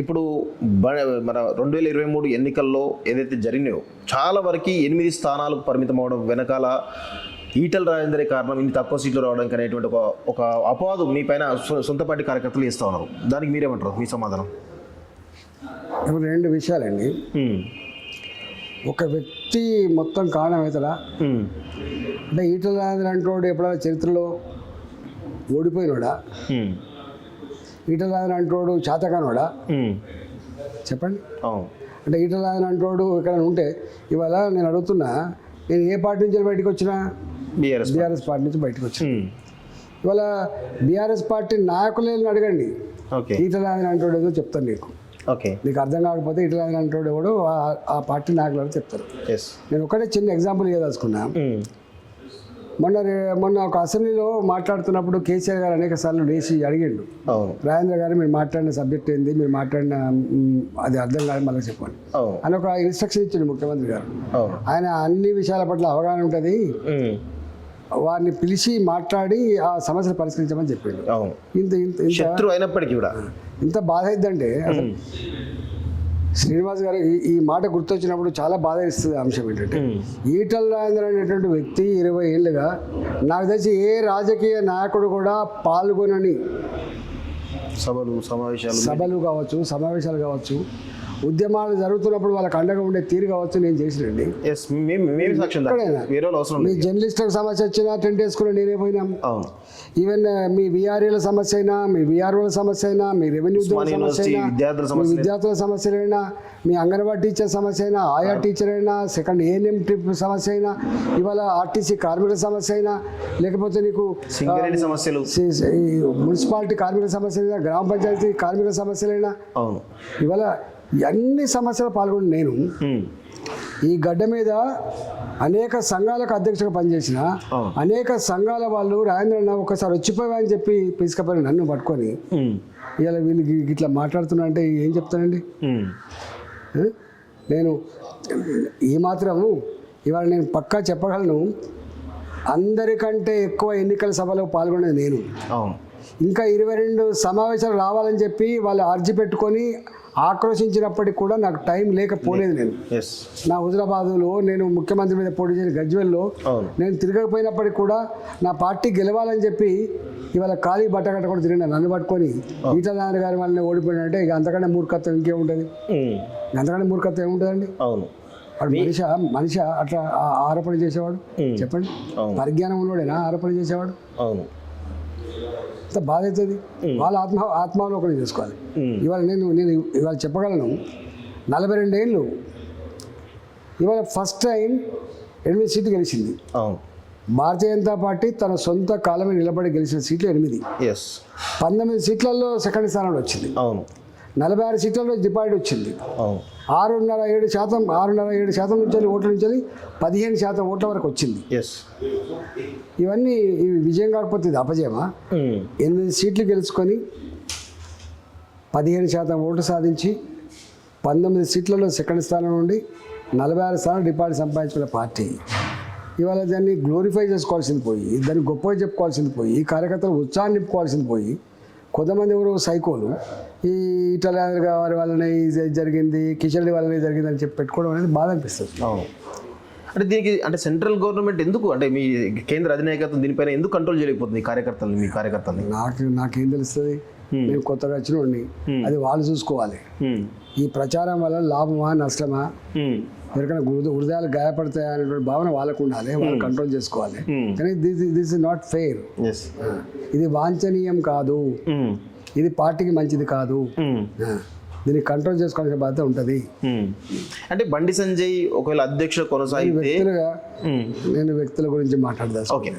ఇప్పుడు మన రెండు వేల ఇరవై మూడు ఎన్నికల్లో ఏదైతే జరిగినాయో చాలా వరకు ఎనిమిది స్థానాలకు పరిమితం అవడం వెనకాల ఈటల రాజేందరే కారణం ఇన్ని తక్కువ సీట్లు రావడానికి అనేటువంటి ఒక ఒక అపవాదు మీ పైన సొంత పార్టీ కార్యకర్తలు ఇస్తూ ఉన్నారు. దానికి మీరేమంటారు? మీ సమాధానం? ఇప్పుడు రెండు విషయాలండి. ఒక వ్యక్తి మొత్తం కారణం అవుతాడా అంటే ఈటల రాజేంద్ర అంటోడు ఎప్పుడైనా చరిత్రలో ఓడిపోయినోడా? ఈటల రాజేంద్ర అంటోడు చేతకానోడా చెప్పండి. అంటే ఈటల రాజేంద్ర అంటోడు ఇక్కడ ఉంటే ఇవాళ నేను అడుగుతున్నా నేను ఏ పార్టీ నుంచి బయటకు వచ్చినా బీఆర్ఎస్ బీఆర్ఎస్ పార్టీ నుంచి బయటకు వచ్చిన ఇవాళ బీఆర్ఎస్ పార్టీ నాయకులను అడగండి. ఓకే. ఈటల రాజేంద్ర అంటోడు ఏదో చెప్తాను నీకు. ఓకే. నీకు అర్థం కాకపోతే రాజేంద్ర అంటోడు ఎవడో ఆ- పార్టీ నాయకులు చెప్తారు. నేను ఒకటే చిన్న ఎగ్జాంపుల్ ఇవ్వదలుచుకున్నా. మొన్న రే- మొన్న ఒక అసెంబ్లీలో మాట్లాడుతున్నప్పుడు కేసీఆర్ గారు అనేక సార్లు లేచి అడిగిండు. రాజేంద్ర గారు మీరు మాట్లాడిన సబ్జెక్ట్ ఏంది? మీరు మాట్లాడిన అది అర్థం కాదు మళ్ళీ చెప్పండి. అని ఒక ఇన్స్ట్రక్షన్ ఇచ్చిండు ముఖ్యమంత్రి గారు. ఆయన అన్ని విషయాల పట్ల అవగాహన ఉంటుంది. వారిని పిలిచి మాట్లాడి ఆ సమస్యను పరిష్కరించమని చెప్పిండు. ఇంత ఇంత ఇంత శత్రు అయినప్పటికీ కూడా. ఇంత బాధ అయిద్దంటే అసలు శ్రీనివాస్ గారు ఈ మాట గుర్తొచ్చినప్పుడు చాలా బాధ ఇస్తుంది అంశం ఏంటంటే ఈటల రాజేంద్ర అనేటువంటి వ్యక్తి ఇరవై ఏళ్ళుగా నాకు తెలిసి ఏ రాజకీయ నాయకుడు కూడా పాల్గొనని సభలు సమావేశాలు. సభలు కావచ్చు సమావేశాలు కావచ్చు ఉద్యమాలు జరుగుతున్నప్పుడు వాళ్ళకి అండగా ఉండే తీరు కావచ్చు నేను చేసినండి మీ జర్నలిస్టులకు సమస్య వచ్చినా టెంట్ వేసుకుని నేనే పోయినాం ఈవెన్ మీ విఆర్ఏల సమస్య అయినా మీ విఆర్ఓల సమస్య అయినా మీ రెవెన్యూ సమస్య అయినా విద్యార్థుల మీ విద్యార్థుల సమస్యలైనా మీ అంగన్వాడీ టీచర్ సమస్య అయినా ఆయా టీచర్ అయినా సెకండ్ ఏఎన్ఎం ట్రిప్ సమస్య అయినా ఇవాళ ఆర్టీసీ కార్మికుల సమస్య అయినా లేకపోతే నీకు సమస్యలు. మున్సిపాలిటీ కార్మికుల సమస్యలైనా గ్రామ పంచాయతీ కార్మికుల సమస్యలైనా ఇవాళ అన్ని సమస్యలు పాల్గొని నేను. ఈ గడ్డ మీద అనేక సంఘాలకు అధ్యక్షుగా పనిచేసిన. అనేక సంఘాల వాళ్ళు రాజేంద్ర అన్న ఒకసారి వచ్చిపోయా అని చెప్పి పిలుచుకపోయి నన్ను పట్టుకొని. ఇవాళ వీళ్ళు ఇట్లా మాట్లాడుతున్నా అంటే ఏం చెప్తానండి? నేను ఈ మాత్రము ఇవాళ నేను పక్కా చెప్పగలను అందరికంటే ఎక్కువ ఎన్నికల సభలో పాల్గొనేది నేను ఇంకా ఇరవై రెండు సమావేశాలు రావాలని చెప్పి వాళ్ళు అర్జీ పెట్టుకొని ఆక్రోశించినప్పటికి కూడా నాకు టైం లేకపోలేదు నేను. నా హుజరాబాదులో నేను ముఖ్యమంత్రి మీద పోటీ చేసిన గజ్వెల్లో నేను తిరగకపోయినప్పటికీ కూడా నా పార్టీ గెలవాలని చెప్పి ఇవాళ ఖాళీ బట్ట కట్ట కూడా తిరిగిన నన్ను పట్టుకొని ఈటల నారాయణ గారి వాళ్ళని ఓడిపోయినంటే ఇక అంతకంటే మూర్ఖత్వం ఇంకేముంటుంది. అంతకంటే మూర్ఖత్వం ఏముంటుందండి? అవును. మనిషి మనిషి అట్లా ఆరోపణ చేసేవాడు. చెప్పండి. పరిజ్ఞానం ఉన్నవాడేనా ఆరోపణ చేసేవాడు? అవును. అంత బాధ అవుతుంది. వాళ్ళ ఆత్మ ఆత్మావలోకనం చేసుకోవాలి. ఇవాళ నేను నేను ఇవాళ చెప్పగలను నలభై రెండేళ్ళు ఇవాళ ఫస్ట్ టైం ఎనిమిది సీట్లు గెలిచింది. భారతీయ జనతా పార్టీ తన సొంత కాలమే నిలబడి గెలిచిన సీట్లు ఎనిమిది. పంతొమ్మిది సీట్లలో సెకండ్ స్థానంలో వచ్చింది. అవును. నలభై ఆరు సీట్లలో డిపాజిట్ వచ్చింది. అవును. ఆరున్నర ఏడు శాతం ఆరున్నర ఏడు శాతం నుంచి ఓట్ల నుంచి పదిహేను శాతం ఓట్ల వరకు వచ్చింది. ఎస్ ఇవన్నీ ఇవి విజయం కాకపోతే ఇది అపజయమా? ఉమ్. ఎనిమిది సీట్లు గెలుచుకొని పదిహేను శాతం ఓటు సాధించి పంతొమ్మిది సీట్లలో సెకండ్ స్థానం నుండి నలభై ఆరు స్థానం డిపాజిట్ సంపాదించుకున్న పార్టీ. ఇవాళ దాన్ని గ్లోరిఫై చేసుకోవాల్సింది పోయి దాన్ని గొప్పగా చెప్పుకోవాల్సింది పోయి ఈ కార్యకర్తలు ఉత్సాహం నింపుకోవాల్సింది పోయి కొంతమంది ఎవరు సైకోలు. ఈ ఇటల వారి వల్లనే ఇది జరిగింది కిషన్ వల్లనే జరిగింది అని చెప్పి పెట్టుకోవడం అనేది బాధ అనిపిస్తుంది. అంటే దీనికి అంటే సెంట్రల్ గవర్నమెంట్ ఎందుకు అంటే మీ కేంద్ర అధినాయకత్వం దీనిపైన ఎందుకు కంట్రోల్ చేయలేకపోతుంది ఈ కార్యకర్తల్ని మీ కార్యకర్తల్ని? నాకు నాకేం తెలుస్తుంది? నేను కొత్తగా వచ్చినోడిని అది వాళ్ళు చూసుకోవాలి. ఈ ప్రచారం వల్ల లాభమా నష్టమా. ఎవరికైనా హృదయ హృదయాలు గాయపడతాయి అనేటువంటి భావన వాళ్ళకు ఉండాలి వాళ్ళు కంట్రోల్ చేసుకోవాలి. కానీ this this is not fair. ఇది వాంఛనీయం కాదు. ఇది పార్టీకి మంచిది కాదు. దీన్ని కంట్రోల్ చేసుకోవాల్సిన బాధ్యత ఉంటుంది. అంటే బండి సంజయ్ ఒకవేళ అధ్యక్షుడు కొనసాగితే వ్యక్తులుగా. నేను వ్యక్తుల గురించి మాట్లాడదా. ఓకే.